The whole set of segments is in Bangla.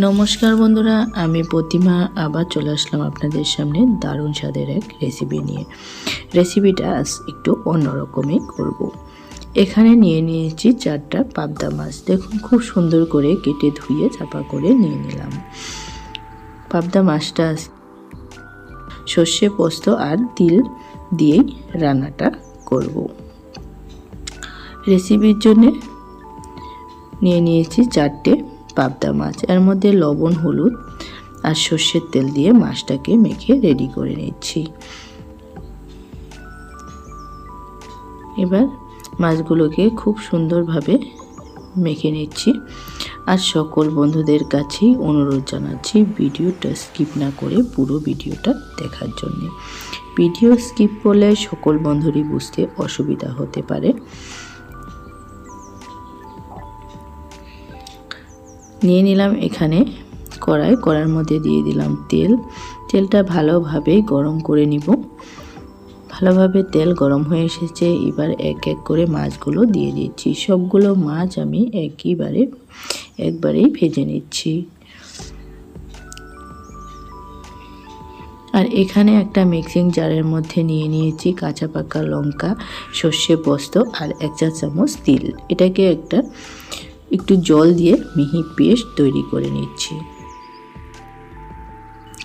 নমস্কার বন্ধুরা, আমি প্রতিমা। আবার চলে আসলাম আপনাদের সামনে দারুণ স্বাদের এক রেসিপি নিয়ে। রেসিপিটা আজ একটু অন্যরকমই করব। এখানে নিয়ে নিয়েছি চারটা পাবদা মাছ। দেখুন, খুব সুন্দর করে কেটে ধুয়ে চাপা করে নিয়ে নিলাম। পাবদা মাছটা সর্ষে পোস্ত আর তিল দিয়েই রান্নাটা করব। রেসিপির জন্যে নিয়ে নিয়েছি চারটে পাবদা মাছ। এর মধ্যে লবণ, হলুদ আর সর্ষের তেল দিয়ে মাছটাকে মেখে রেডি করে নিচ্ছি। এবার মাছগুলোকে খুব সুন্দরভাবে মেখে নিচ্ছি। আর সকল বন্ধুদের কাছেই অনুরোধ জানাচ্ছি ভিডিওটা স্কিপ না করে পুরো ভিডিওটা দেখার জন্যে। ভিডিও স্কিপ করলে সকল বন্ধুরই বুঝতে অসুবিধা হতে পারে। নিয়ে নিলাম এখানে কড়াই। কড়ার মধ্যে দিয়ে দিলাম তেল। তেলটা ভালোভাবে গরম করে নিব। ভালোভাবে তেল গরম হয়ে এসেছে। এবার এক এক করে মাছগুলো দিয়ে দিচ্ছি। সবগুলো মাছ আমি একইবারে একবারেই ভেজে নিচ্ছি। আর এখানে একটা মিক্সিং জারের মধ্যে নিয়ে নিয়েছি কাঁচা পাকা লঙ্কা, সর্ষে পোস্ত আর এক চা চামচ তিল। এটাকে একটা একটু জল দিয়ে মিহি পেস্ট তৈরি করে নিচ্ছি।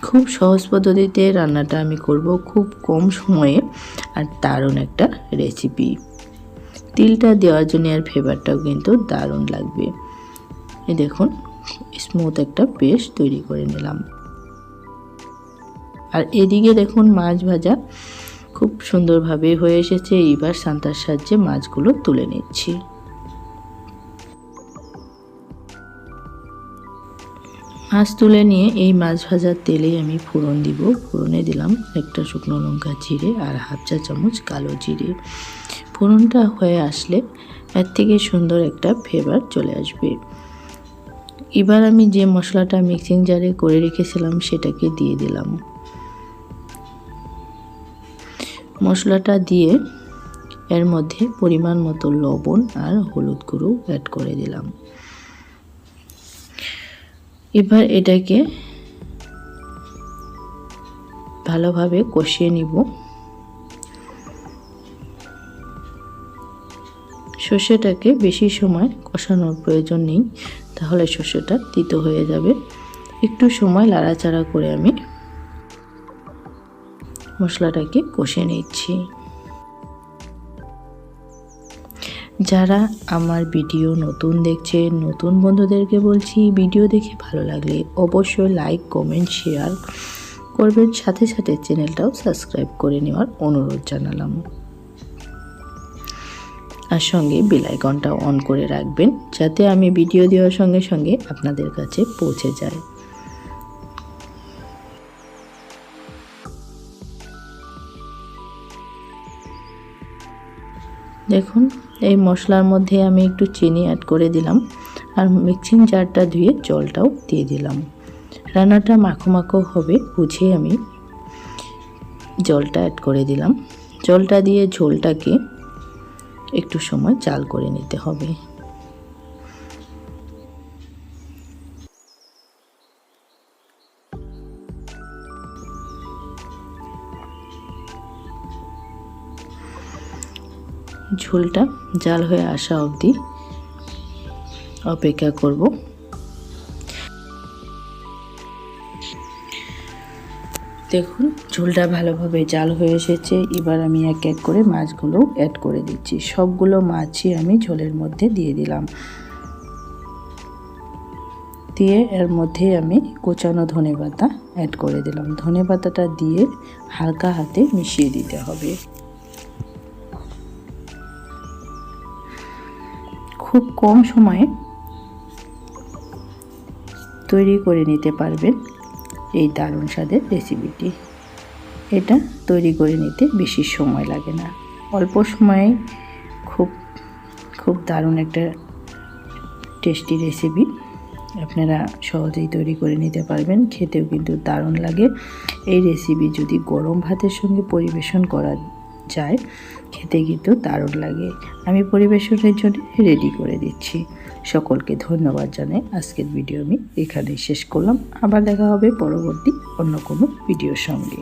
খুব সহজ পদ্ধতিতে রান্নাটা আমি করব খুব কম সময়ে আর দারুণ একটা রেসিপি তিলটা দেওয়ার জন্য আর ফ্লেভারটাও কিন্তু দারুণ লাগবে। এই দেখুন স্মুথ একটা পেস্ট তৈরি করে নিলাম। আর এদিকে দেখুন মাছ ভাজা খুব সুন্দরভাবে হয়ে এসেছে। এইবার সান্তার সাহায্যে মাছগুলো তুলে নিচ্ছি। মাছ তুলে নিয়ে এই মাছ ভাজার তেলেই আমি ফোড়ন দিব। ফোড়নে দিলাম একটা শুকনো লঙ্কা জিরে আর হাফ চা চামচ কালো জিরে। ফোড়নটা হয়ে আসলে এর থেকে সুন্দর একটা ফ্লেভার চলে আসবে। এবার আমি যে মশলাটা মিক্সিং জারে করে রেখেছিলাম সেটাকে দিয়ে দিলাম। মশলাটা দিয়ে এর মধ্যে পরিমাণ মতো লবণ আর হলুদ গুঁড়ো অ্যাড করে দিলাম। এবার এটাকে ভালোভাবে কষিয়ে নিব। সর্ষেটাকে বেশি সময় কষানোর প্রয়োজন নেই, তাহলে সর্ষেটা তিতো হয়ে যাবে। একটু সময় লাড়াচাড়া করে আমি মশলাটাকে কষে নিচ্ছি। যারা আমার ভিডিও নতুন দেখছে, নতুন বন্ধুদেরকে বলছি, ভিডিও দেখে ভালো লাগলে অবশ্যই লাইক কমেন্ট শেয়ার করবেন। সাথে সাথে চ্যানেলটাও সাবস্ক্রাইব করে নেওয়ার অনুরোধ জানালাম। আর সঙ্গে বেলাইকনটা অন করে রাখবেন, যাতে আমি ভিডিও দেওয়ার সঙ্গে সঙ্গে আপনাদের কাছে পৌঁছে যায়। দেখুন, এই মশলার মধ্যে আমি একটু চিনি অ্যাড করে দিলাম আর মিক্সিং জারটা ধুয়ে জলটাও দিয়ে দিলাম। রান্নাটা মাখো মাখো হবে বুঝে আমি জলটা অ্যাড করে দিলাম। জলটা দিয়ে ঝোলটাকে একটু সময় চাল করে নিতে হবে। ঝোলটা জাল হয়ে আসা অবধি অপেক্ষা করব। দেখুন, ঝোলটা ভালোভাবে জাল হয়ে এসেছে। এবার আমি এক এক করে মাছগুলো অ্যাড করে দিচ্ছি। সবগুলো মাছই আমি ঝোলের মধ্যে দিয়ে দিলাম। দিয়ে এর মধ্যে আমি কোচানো ধনে পাতা অ্যাড করে দিলাম। ধনে পাতাটা দিয়ে হালকা হাতে মিশিয়ে দিতে হবে। খুব কম সময়ে তৈরি করে নিতে পারবেন এই দারুণ স্বাদের রেসিপিটি। এটা তৈরি করে নিতে বেশি সময় লাগে না। অল্প সময়ে খুব খুব দারুণ একটা টেস্টি রেসিপি আপনারা সহজেই তৈরি করে নিতে পারবেন। খেতেও কিন্তু দারুণ লাগে। এই রেসিপি যদি গরম ভাতের সঙ্গে পরিবেশন করা যায় খেতে কিন্তু দারুণ লাগে। আমি পরিবেশনের জন্য রেডি করে দিচ্ছি। সকলকে ধন্যবাদ জানাই। আজকের ভিডিও আমি এখানেই শেষ করলাম। আবার দেখা হবে পরবর্তী অন্য কোনো ভিডিওর সঙ্গে।